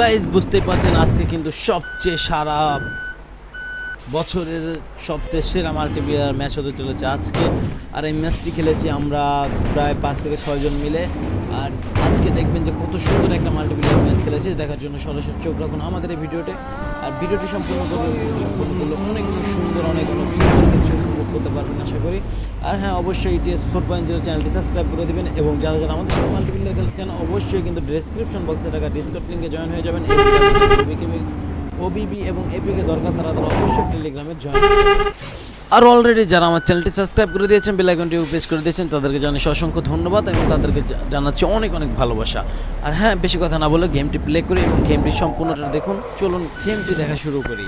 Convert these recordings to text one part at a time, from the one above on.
Guys বুঝতেই পারছেন, আজকে কিন্তু সবচেয়ে সারা বছরের সবচেয়ে সেরা মাল্টিপ্লেয়ার ম্যাচ হতে চলেছে আজকে। আর এই ম্যাচটি খেলেছি আমরা প্রায় পাঁচ থেকে ছয়জন মিলে। আর আজকে দেখবেন যে কত সুন্দর একটা মাল্টিপ্লেয়ার ম্যাচ খেলেছে, দেখার জন্য সরাসরি চোখ রাখুন আমাদের এই ভিডিওতে। আর ভিডিওটি সম্পূর্ণ সম্পূর্ণ অনেক অনেক সুন্দর, অনেক অনেক সুন্দর কিছু। করতে পারবেন, আশা করি। আর হ্যাঁ অবশ্যই ইটিএস ফোর পয়েন্ট জিরো চ্যানেলটি সাবস্ক্রাইব করে দেবেন এবং যারা যারা আমাদের সাথে মাল্টিপ্লেয়ার খেলতে চান অবশ্যই কিন্তু ডিসক্রিপশন বক্সে থাকা ডিসকাউন্ট লিঙ্কে জয়েন হয়ে যাবেন। ওবিবি এবং এপিকে দরকার, তারা তারা অবশ্যই টেলিগ্রামে জয়েন আর অলরেডি যারা আমার চ্যানেলটি সাবস্ক্রাইব করে দিয়েছেন বেল আইকনটি প্রেস করে দিয়েছেন, তাদেরকে জানাচ্ছি অসংখ্য ধন্যবাদ এবং তাদেরকে জানাচ্ছি অনেক অনেক ভালোবাসা। আর হ্যাঁ বেশি কথা না বলে গেমটি প্লে করি এবং গেমটি সম্পূর্ণটা দেখুন। চলুন গেমটি দেখা শুরু করি।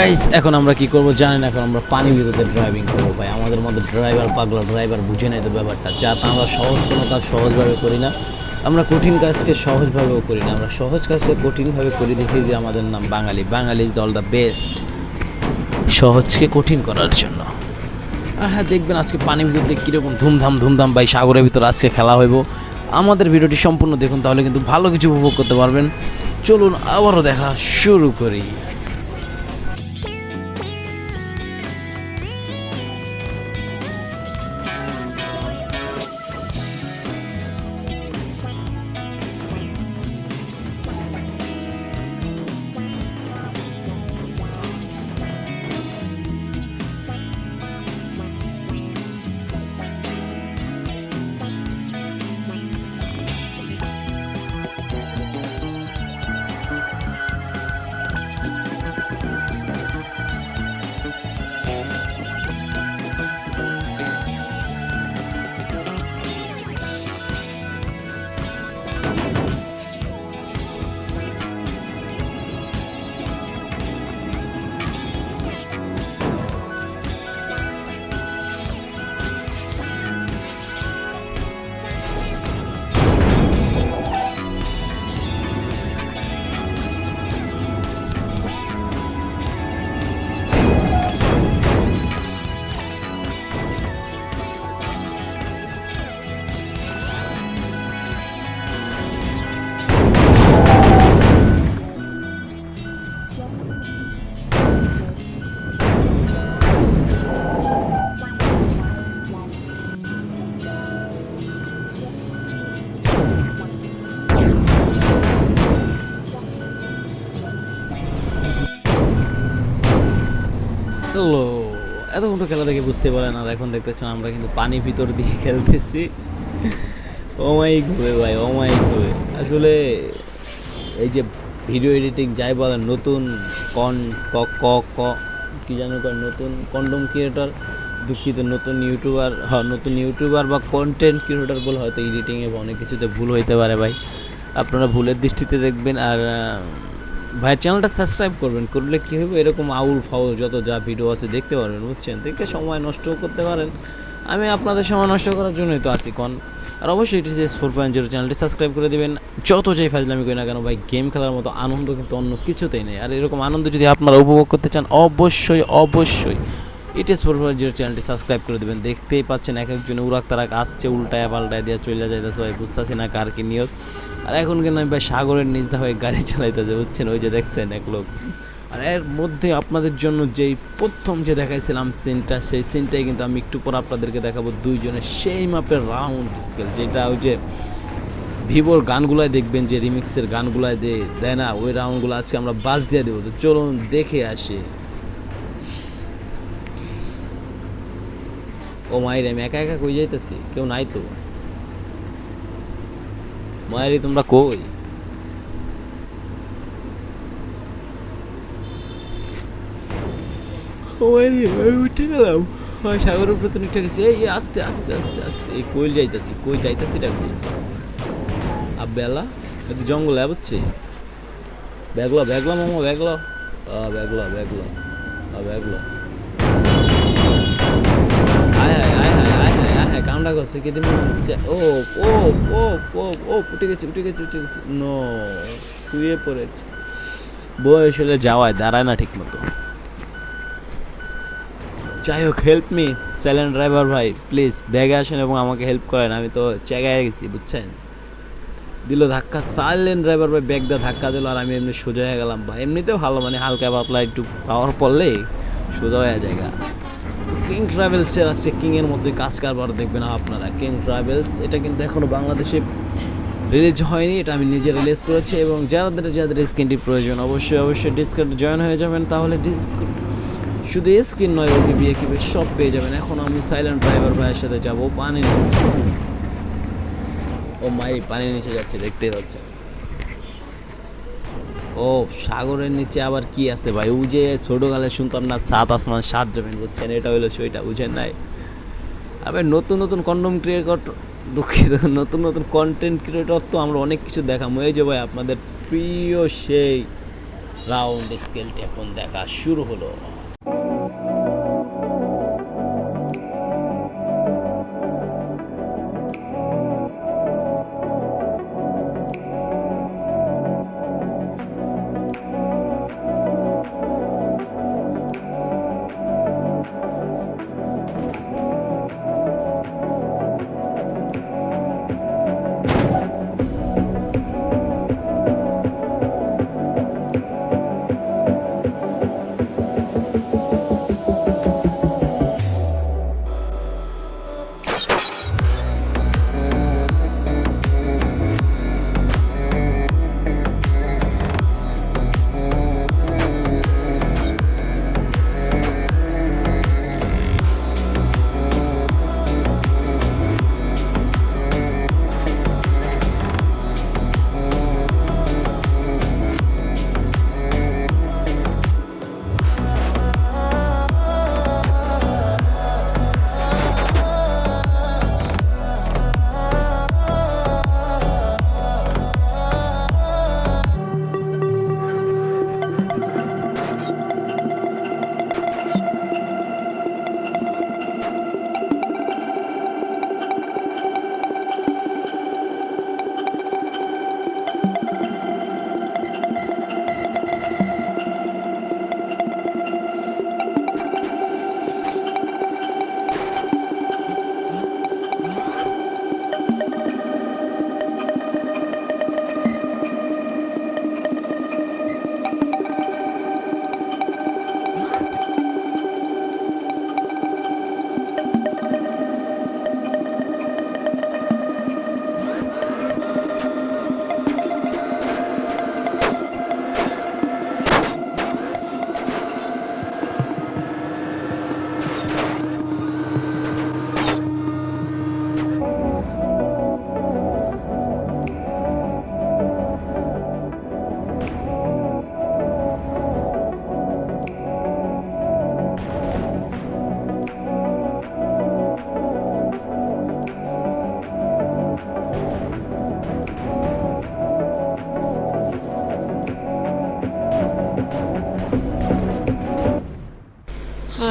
গাইস এখন আমরা কি করব জানেন, এখন আমরা পানির ভিতরে ড্রাইভিং করব ভাই। আমাদের মধ্যে ড্রাইভার পাগলা ড্রাইভার বুঝে নেই তো ব্যাপারটা। যা তা আমরা সহজ কোনো কাজ সহজভাবে করি না। আমরা কঠিন কাজকে সহজভাবেও করি না। আমরা সহজ কাজকে কঠিনভাবে করি দেখি যে আমাদের নাম Bangali. Bangali is all the best সহজকে কঠিন করার জন্য। আর হ্যাঁ দেখবেন আজকে পানির ভিতর দিয়ে কীরকম ধুমধাম ধুমধাম ভাই, সাগরের ভিতর আজকে খেলা হইব। আমাদের ভিডিওটি সম্পূর্ণ দেখুন, তাহলে কিন্তু ভালো কিছু উপভোগ করতে পারবেন। চলুন আবারও দেখা শুরু করি। এতক্ষণ খেলা দেখে বুঝতে পারেন, আর এখন দেখতেছেন আমরা কিন্তু পানি ভিতর দিয়ে খেলতেছি। অমায়িক হবে ভাই অমায়িক হবে আসলে এই যে ভিডিও এডিটিং যাই বলেন, নতুন কন ক ক ক, কি জানো নতুন কন্ডম ক্রিয়েটর দুঃখিত, নতুন ইউটিউবার হ্যাঁ নতুন ইউটিউবার বা কন্টেন্ট ক্রিয়েটর বলে হয়তো এডিটিংয়ে অনেক কিছুতে ভুল হইতে পারে ভাই। আপনারা ভুলের দৃষ্টিতে দেখবেন, আর ভাই চ্যানেলটা সাবস্ক্রাইব করবেন, করলে কী হবে? এরকম আউল ফাউল যত যা ভিডিও আছে দেখতে পারবেন, বুঝছেন? দেখে সময় নষ্ট করতে পারেন। আমি আপনাদের সময় নষ্ট করার জন্যই তো আছি কন আর অবশ্যই এটি এস ফোর পয়েন্ট জিরো চ্যানেলটি সাবস্ক্রাইব করে দেবেন। যত যাই ফাজলামি করি না কেন ভাই গেম খেলার মতো আনন্দ কিন্তু অন্য কিছুতেই নেই। আর এরকম আনন্দ যদি আপনারা উপভোগ করতে চান, অবশ্যই অবশ্যই ইটিএস ফোর পয়েন্ট জিরো চ্যানেলটি সাবস্ক্রাইব করে দেবেন। দেখতেই পাচ্ছেন এক একজনে উড়াক তারাক আসছে, উল্টায় পাল্টায় দিয়ে চলে যাইতেছে, ভাই বুঝতেছি না কার কি নিয়ত। আর এখন কিন্তু আমি ভাই সাগরের নিচ দা হয়ে গাড়ি চালাইতেছে, বুঝছেন? ওই যে দেখছেন এক লোক। আর এর মধ্যে আপনাদের জন্য যেই প্রথম যে দেখাইছিলাম সিনটা সেই সিনটাই কিন্তু আমি একটু পর আপনাদেরকে দেখাবো দুইজনের সেই মাপের রাউন্ড স্কেল যেটা ওই যে ভিভোর গানগুলাই দেখবেন, যে রিমিক্সের গানগুলাই দেয় না, ওই রাউন্ডগুলো আজকে আমরা বাস দিয়ে দেবো। তো চলুন দেখে আসি। ও মায়ের, আমি একা একা কই যাইতেছি? কেউ নাই তো। মায়েরই তোমরা কই? উঠে গেলাম। সাগরের উপরে তো উঠে গেছি। এই আস্তে আস্তে আস্তে আস্তে। এই কই যাইতাছি? কই যাইতাছি ডাকি আর বেলা এত জঙ্গলে বুঝছি? ব্যাগলো ব্যাগলো মামা ব্যাগলো ব্যাগলো ব্যাগলো ব্যাগলো হায় হায়, কামড়া করছে ও ও ও ও ও, উঠে গেছে উঠে গেছে উঠে গেছে। নো শুয়ে পড়েছে। বয়স হলে যাওয়ায় দাঁড়ায় না ঠিক মতো যাই হোক হেল্প মি সাইলেন্ট ড্রাইভার ভাই প্লিজ ব্যাগে আসেন এবং আমাকে হেল্প করেন। আমি তো চেগায় গেছি, বুঝছেন? দিল ধাক্কা সাইলেন্ট ড্রাইভার ভাই, ব্যাগ দিয়ে ধাক্কা দিল আর আমি এমনি সোজা হয়ে গেলাম ভাই। এমনিতেও ভালো মানে হালকা পাতলা একটু পাওয়ার পড়লেই সোজা হয়ে জায়গা কিং ট্রাভেলসের আজকে কিংয়ের মধ্যে কাজ কারবার দেখবেন আপনারা। কিং ট্রাভেলস এটা কিন্তু এখনও বাংলাদেশে রিলিজ হয়নি, এটা আমি নিজে রিলিজ করেছি এবং যাদের যাদের স্কিনটি প্রয়োজন অবশ্যই অবশ্যই ডিসকাউন্ট জয়েন হয়ে যাবেন। তাহলে ডিসকাউন্ট শুধু স্কিন নয় ওটি বিয়ে কিবে সব পেয়ে যাবেন। এখন আমি সাইলেন্ট ড্রাইভার ভাইয়ের সাথে যাব, পানি নিচে। ও মাই, পানি নিচে যাচ্ছে, দেখতেই পাচ্ছেন। ও, সাগরের নিচে আবার কি আছে ভাই? ও যে ছোটোকালে শুনতাম না, সাত আসমান, সাত জমিন, বুঝছেন? এটা হইল সেটা, বুঝেন নাই? আবার নতুন নতুন কন্ডম ক্রিয়েটর দুঃখিত, নতুন নতুন কন্টেন্ট ক্রিয়েটর তো আমরা অনেক কিছু দেখাম। এই যে ভাই, আপনাদের প্রিয় সেই রাউন্ড স্কেলটি এখন দেখা শুরু হলো।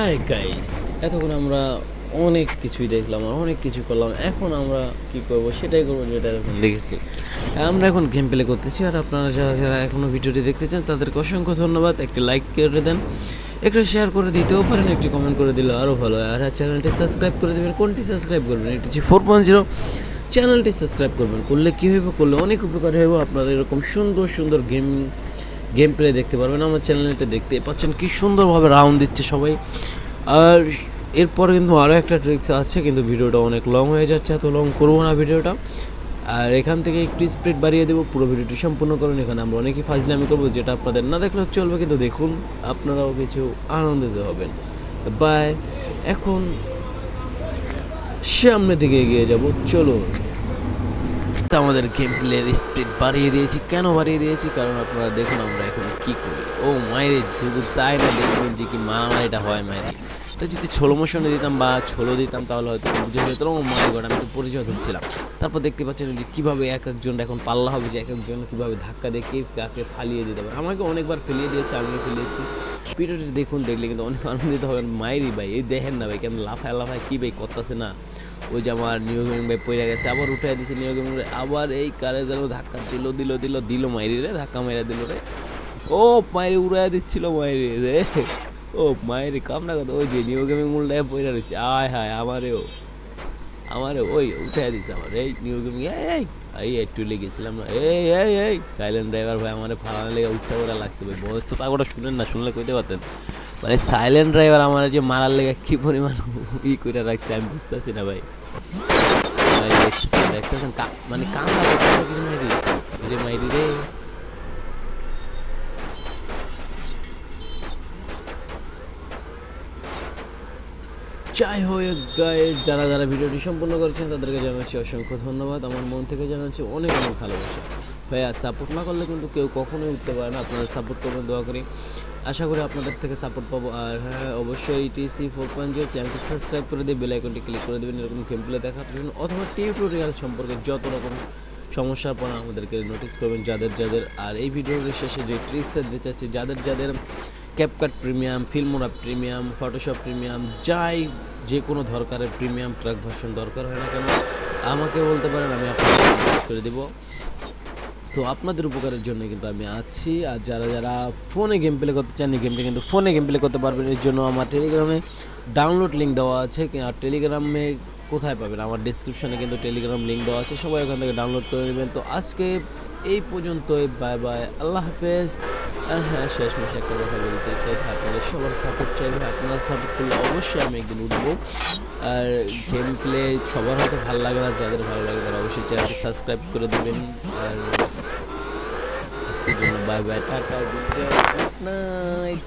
হাই গাইস এতক্ষণ আমরা অনেক কিছুই দেখলাম আর অনেক কিছু করলাম। এখন আমরা কি করব সেটাই করব যেটা এখন দেখেছি। আমরা এখন গেম প্লে করতেছি আর আপনারা যারা যারা এখনও ভিডিওটি দেখতে চান, তাদেরকে অসংখ্য ধন্যবাদ। একটি লাইক করে দেন, একটু শেয়ার করে দিতেও পারেন একটি কমেন্ট করে দিলে আরও ভালো হয়। আর চ্যানেলটি সাবস্ক্রাইব করে দেবেন, কোনটি সাবস্ক্রাইব করবেন? এটি হচ্ছে ফোর পয়েন্ট জিরো চ্যানেলটি সাবস্ক্রাইব করবেন। করলে কী হইব? করলে অনেক উপকার হইব। আপনারা এরকম সুন্দর সুন্দর গেম গেম প্লে দেখতে পারবেন। আমার চ্যানেলটা দেখতে পাচ্ছেন কি সুন্দরভাবে রাউন্ড দিচ্ছে সবাই। আর এরপর কিন্তু আরও একটা ট্রিক্স আছে, কিন্তু ভিডিওটা অনেক লং হয়ে যাচ্ছে, এত লং করব না ভিডিওটা। আর এখান থেকে একটু স্পিড বাড়িয়ে দেবো, পুরো ভিডিওটি সম্পূর্ণ করুন। এখানে আমরা অনেকই ফাজলামি করব, যেটা আপনাদের না দেখলেও চলবে, কিন্তু দেখুন, আপনারাও কিছু আনন্দিত হবেন। বাই এখন সামনে দিকে এগিয়ে যাব চলো আমাদের গেম প্লের স্পিড বাড়িয়ে দিয়েছি। কেন বাড়িয়ে দিয়েছি? কারণ আপনারা দেখুন আমরা এখন কি করি। ও মায়ের শুধু তাই না? দেখবেন যে কি মারামারিটা হয় মায়ের তো যদি ছোলো মোশনে দিতাম বা ছোলো দিতাম, তাহলে হয়তো বুঝে যেত ও মায়ের গড আমি তো পরিচয় ধরছিলাম তারপর দেখতে পাচ্ছেন যে কীভাবে এক একজন, এখন পাল্লা হবে যে এক একজন কীভাবে ধাক্কা কে কাকে ফালিয়ে দিতে পারে। আমাকে অনেকবার ফেলিয়ে দিয়েছে আমিও ফেলিয়েছি। ভিডিওটি দেখুন, দেখলে কিন্তু অনেক আনন্দিত হবেন। মায়েরই ভাই, এই দেখেন না ভাই কেন লাফায় লাফায় কী ভাই করতেছে না। ওই যে আমার নিউ গেমিং ভাই পড়ে গেছে, আবার উঠে দিয়েছে নিউ গেমিং আবার এই কারে যেন ধাক্কা দিল দিল দিল দিল মাইরি রে, ধাক্কা মাইরা দিল রে। ও, মাইরে উড়াই দিচ্ছিল মাইরে রে। ও মাইরে কামনা কথা ওই যে নিউ গেমিং উল্টায় পড়ে রয়েছে। আয় হায় আমারেও আমারে ওই উঠে দিছে আমার। এই নিউ গেমিং এই এই একটু লেগেছিলাম না। এই এই এই সাইলেন্ট ড্রাইভার ভাই, আমার ফালানো লেগে উঠতে পড়া লাগছে ভাই। বয়স তো ওটা শুনেন না, শুনলে কইতে পারতেন। মানে সাইলেন্ট ড্রাইভার আমার যে মারার লেগে কি পরিমাণ ই করে রাখছে, আমি বুঝতেছি না ভাই। দেখতেছেন মানে করতেছে কিছু মাইরি রে। যাই হোক গায়ে যারা যারা ভিডিওটি সম্পূর্ণ করেছেন, তাদেরকে জানাচ্ছি অসংখ্য ধন্যবাদ। আমার মন থেকে জানাচ্ছি অনেক অনেক ভালোবাসা। ভাইয়া সাপোর্ট না করলে কিন্তু কেউ কখনোই উঠতে পারে না। আপনারা সাপোর্ট করবেন, দোয়া করি। আশা করি আপনাদের থেকে সাপোর্ট পাবো। আর হ্যাঁ অবশ্যই টিসি ফোর পয়েন্ট জিরো চ্যানেলটি সাবস্ক্রাইব করে দিয়ে বেল আইকনটি ক্লিক করে দেবেন। এরকম গেম প্লে দেখার জন্য অথবা টিউটোরিয়াল সম্পর্কে যত রকম সমস্যার পর আমাদেরকে নোটিস করবেন, যাদের যাদের। আর এই ভিডিওর শেষে যে ট্রিক্সটা দিতে চাচ্ছি, যাদের যাদের CapCut premium Filmora premium Photoshop premium যাই যে কোনো দরকারের প্রিমিয়াম ট্রাক ভার্সন দরকার হয় না কেন, আমাকে বলতে পারেন, আমি আপনাকে করে দেবো। তো আপনাদের উপকারের জন্য কিন্তু আমি আছি, আর যারা যারা ফোনে গেম প্লে করতে চান, এই গেমটা কিন্তু ফোনে গেম প্লে করতে পারবেন। এর জন্য আমার টেলিগ্রামে ডাউনলোড লিঙ্ক দেওয়া আছে আর টেলিগ্রামে কোথায় পাবেন? আমার ডিসক্রিপশনে কিন্তু টেলিগ্রাম লিঙ্ক দেওয়া আছে, সবাই ওখান থেকে ডাউনলোড করে নেবেন। তো আজকে এই পর্যন্তই বাই বাই আল্লাহ হাফেজ। হ্যাঁ শেষ মাসে একটা কথা বলতে চাই আপনাদের সবার সাপোর্ট চাইবে আপনারা সাপোর্ট করলে অবশ্যই আমি একদিন উঠবো। আর গেম প্লে সবার হয়তো ভালো লাগে না, যাদের ভালো লাগে তারা অবশ্যই চ্যানেলটি সাবস্ক্রাইব করে দেবেন। আর আজকের জন্য bye bye tata good night